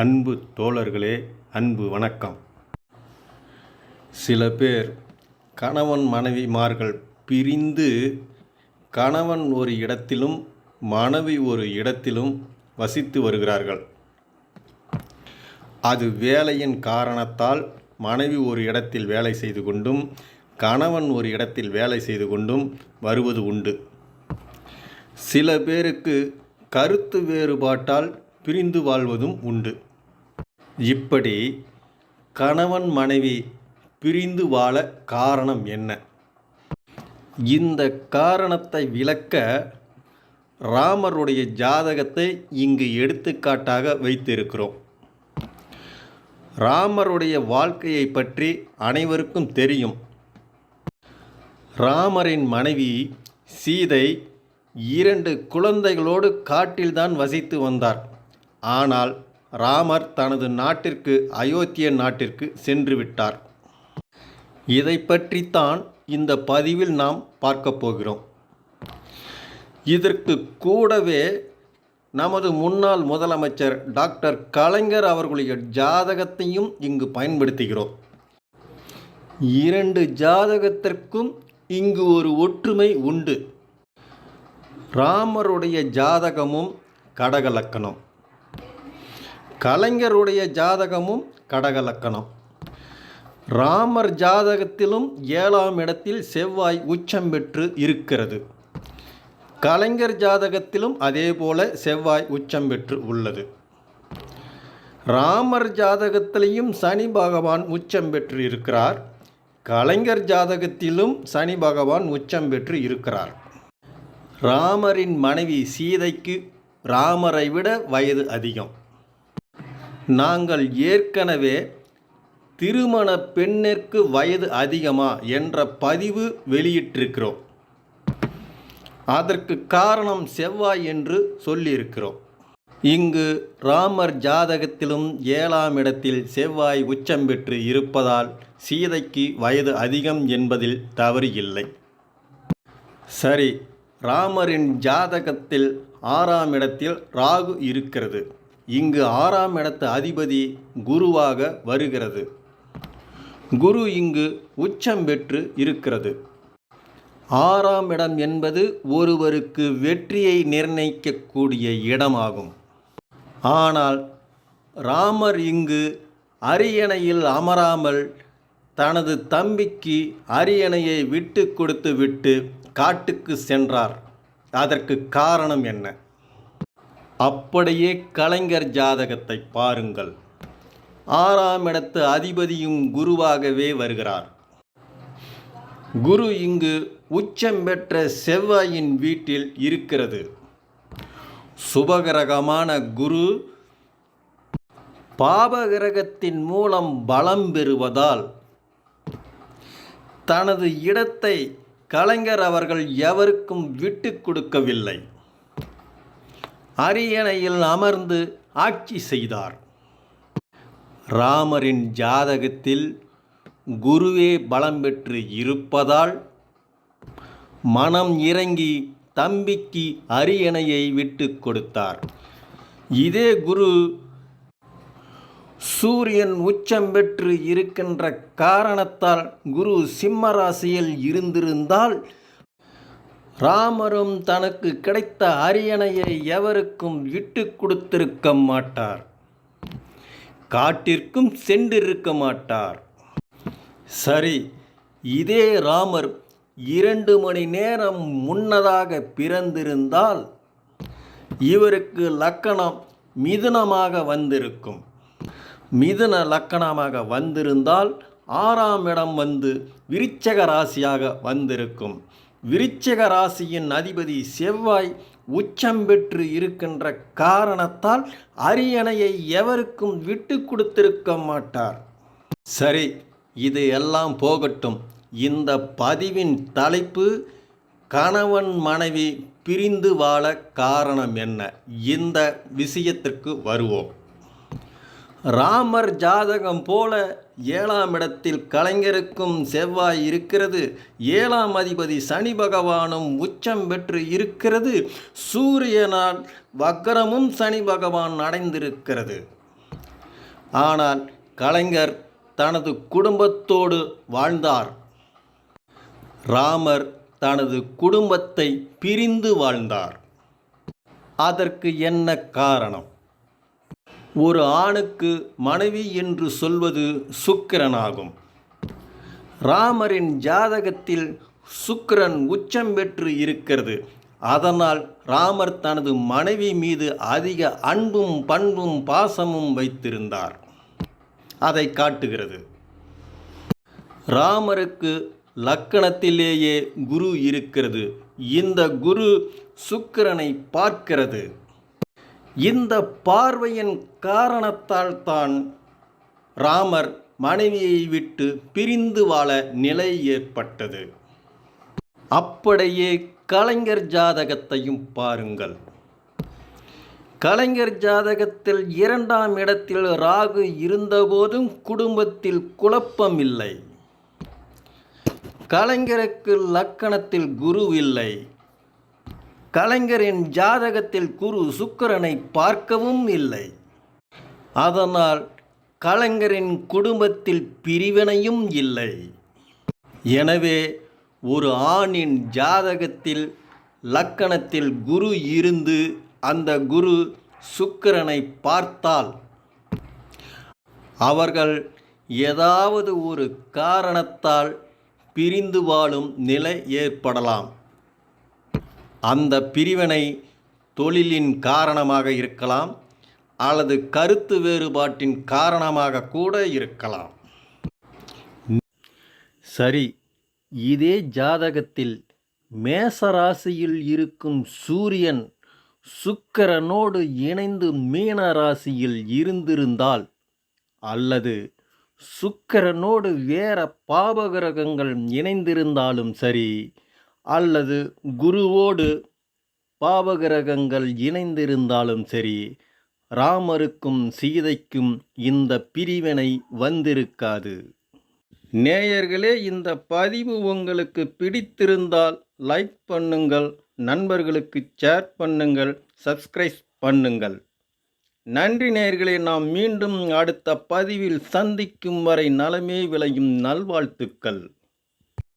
அன்பு தோழர்களே அன்பு வணக்கம். சில பேர் கணவன் மனைவிமார்கள் பிரிந்து கணவன் ஒரு இடத்திலும் மனைவி ஒரு இடத்திலும் வசித்து வருகிறார்கள். அது வேலையின் காரணத்தால் மனைவி ஒரு இடத்தில் வேலை செய்து கொண்டும் கணவன் ஒரு இடத்தில் வேலை செய்து கொண்டும் வருவது உண்டு. சில பேருக்கு கருத்து வேறுபாட்டால் பிரிந்து வாழ்வதும் உண்டு. இப்படி கணவன் மனைவி பிரிந்து வாழ காரணம் என்ன? இந்த காரணத்தை விளக்க ராமருடைய ஜாதகத்தை இங்கு எடுத்துக்காட்டாக வைத்திருக்கிறோம். ராமருடைய வாழ்க்கையை பற்றி அனைவருக்கும் தெரியும். ராமரின் மனைவி சீதை இரண்டு குழந்தைகளோடு காட்டில்தான் வசித்து வந்தார். ஆனால் ராமர் தனது நாட்டிற்கு அயோத்திய நாட்டிற்கு சென்று விட்டார். இதை பற்றித்தான் இந்த பதிவில் நாம் பார்க்க போகிறோம். இதற்கு கூடவே நமது முன்னாள் முதலமைச்சர் டாக்டர் கலைஞர் அவர்களுடைய ஜாதகத்தையும் இங்கு பயன்படுத்துகிறோம். இரண்டு ஜாதகத்திற்கும் இங்கு ஒரு ஒற்றுமை உண்டு. ராமருடைய ஜாதகமும் கடகலக்கணம். கலைஞருடைய ஜாதகமும் கடகலக்கணம். ராமர் ஜாதகத்திலும் ஏழாம் இடத்தில் செவ்வாய் உச்சம் பெற்று இருக்கிறது. கலைஞர் ஜாதகத்திலும் அதே போல செவ்வாய் உச்சம் பெற்று உள்ளது. ராமர் ஜாதகத்திலையும் சனி பகவான் உச்சம் பெற்று இருக்கிறார். கலைஞர் ஜாதகத்திலும் சனி பகவான் உச்சம் பெற்று இருக்கிறார். ராமரின் மனைவி சீதைக்கு ராமரை விட வயது அதிகம். நாங்கள் ஏற்கனவே திருமண பெண்ணிற்கு வயது அதிகமா என்ற பதிவு வெளியிட்டிருக்கிறோம். அதற்கு காரணம் செவ்வாய் என்று சொல்லியிருக்கிறோம். இங்கு ராமர் ஜாதகத்திலும் ஏழாம் இடத்தில் செவ்வாய் உச்சம் பெற்று இருப்பதால் சீதைக்கு வயது அதிகம் என்பதில் தவறு இல்லை. சரி ராமரின் ஜாதகத்தில் ஆறாம் இடத்தில் ராகு இருக்கிறது. இங்கு ஆறாம் இடத்து அதிபதி குருவாக வருகிறது. குரு இங்கு உச்சம் பெற்று இருக்கிறது. ஆறாம் இடம் என்பது ஒருவருக்கு வெற்றியை நிர்ணயிக்கக்கூடிய இடமாகும். ஆனால் ராமர் இங்கு அரியணையில் அமராமல் தனது தம்பிக்கு அரியணையை விட்டு கொடுத்து விட்டு காட்டுக்கு சென்றார். அதற்கு காரணம் என்ன? அப்படியே கலைஞர் ஜாதகத்தை பாருங்கள். ஆறாம் இடத்து அதிபதியும் குருவாகவே வருகிறார். குரு இங்கு உச்சம் பெற்ற செவ்வாயின் வீட்டில் இருக்கிறது. சுபகிரகமான குரு பாபகிரகத்தின் மூலம் பலம் பெறுவதால் தனது இடத்தை கலைஞர் அவர்கள் எவருக்கும் விட்டு கொடுக்கவில்லை. அரியணையில் அமர்ந்து ஆட்சி செய்தார். ராமரின் ஜாதகத்தில் குருவே பலம் பெற்று இருப்பதால் மனம் இறங்கி தம்பிக்கு அரியணையை விட்டு கொடுத்தார். இதே குரு சூரியன் உச்சம் பெற்று இருக்கின்ற காரணத்தால் குரு சிம்ம ராசியில் இருந்திருந்தால் ராமரும் தனக்கு கிடைத்த அரியணையை எவருக்கும் விட்டு கொடுத்திருக்க மாட்டார். காட்டிற்கும் சென்றிருக்க மாட்டார். சரி இதே ராமர் இரண்டு மணி நேரம் முன்னதாக பிறந்திருந்தால் இவருக்கு லக்கணம் மிதுனமாக வந்திருக்கும். மிதுன லக்கணமாக வந்திருந்தால் ஆறாம் இடம் வந்து விருச்சக ராசியாக வந்திருக்கும். விருச்சக ராசியின் அதிபதி செவ்வாய் உச்சம் பெற்று இருக்கின்ற காரணத்தால் அரியணையை எவருக்கும் விட்டு கொடுத்திருக்க மாட்டார். சரி இது எல்லாம் போகட்டும். இந்த பதிவின் தலைப்பு கணவன் மனைவி பிரிந்து வாழ காரணம் என்ன? இந்த விஷயத்திற்கு வருவோம். ராமர் ஜாதகம் போல ஏழாம் இடத்தில் கலைஞருக்கும் செவ்வாய் இருக்கிறது. ஏழாம் அதிபதி சனி பகவானும் உச்சம் பெற்று இருக்கிறது. சூரியனால் வக்கரமும் சனி பகவான் அடைந்திருக்கிறது. ஆனால் கலைஞர் தனது குடும்பத்தோடு வாழ்ந்தார். ராமர் தனது குடும்பத்தை பிரிந்து வாழ்ந்தார். அதற்கு என்ன காரணம்? ஒரு ஆணுக்கு மனைவி என்று சொல்வது சுக்கிரனாகும். ராமரின் ஜாதகத்தில் சுக்கிரன் உச்சம் பெற்று இருக்கிறது. அதனால் ராமர் தனது மனைவி மீது அதிக அன்பும் பண்பும் பாசமும் வைத்திருந்தார். அதை காட்டுகிறது. ராமருக்கு லக்கணத்திலேயே குரு இருக்கிறது. இந்த குரு சுக்கிரனை பார்க்கிறது. இந்த பார்வையின் காரணத்தால் தான் ராமர் மனைவியை விட்டு பிரிந்து வாழ நிலை ஏற்பட்டது. அப்படியே கலைஞர் ஜாதகத்தையும் பாருங்கள். கலைஞர் ஜாதகத்தில் இரண்டாம் இடத்தில் ராகு இருந்தபோதும் குடும்பத்தில் குழப்பம் இல்லை கலைஞருக்கு லக்கணத்தில் குரு இல்லை. கலைஞரின் ஜாதகத்தில் குரு சுக்கரனை பார்க்கவும் இல்லை. அதனால் கலைஞரின் குடும்பத்தில் பிரிவினையும் இல்லை. எனவே ஒரு ஆணின் ஜாதகத்தில் லக்கணத்தில் குரு இருந்து அந்த குரு சுக்கிரனை பார்த்தால் அவர்கள் ஏதாவது ஒரு காரணத்தால் பிரிந்து வாழும் நிலை ஏற்படலாம். அந்த பிரிவினை தொழிலின் காரணமாக இருக்கலாம் அல்லது கருத்து வேறுபாட்டின் காரணமாக கூட இருக்கலாம். சரி இதே ஜாதகத்தில் மேசராசியில் இருக்கும் சூரியன் சுக்கிரனோடு இணைந்து மீன ராசியில் இருந்திருந்தால் அல்லது சுக்கிரனோடு வேற பாபகிரகங்கள் இணைந்திருந்தாலும் சரி அல்லது குருவோடு பாபகிரகங்கள் இணைந்திருந்தாலும் சரி ராமருக்கும் சீதைக்கும் இந்த பிரிவினை வந்திருக்காது. நேயர்களே இந்த பதிவு உங்களுக்கு பிடித்திருந்தால் லைக் பண்ணுங்கள் நண்பர்களுக்கு ஷேர் பண்ணுங்கள் சப்ஸ்கிரைப் பண்ணுங்கள். நன்றி நேயர்களே நாம் மீண்டும் அடுத்த பதிவில் சந்திக்கும் வரை நலமே விளையும் நல்வாழ்த்துக்கள்.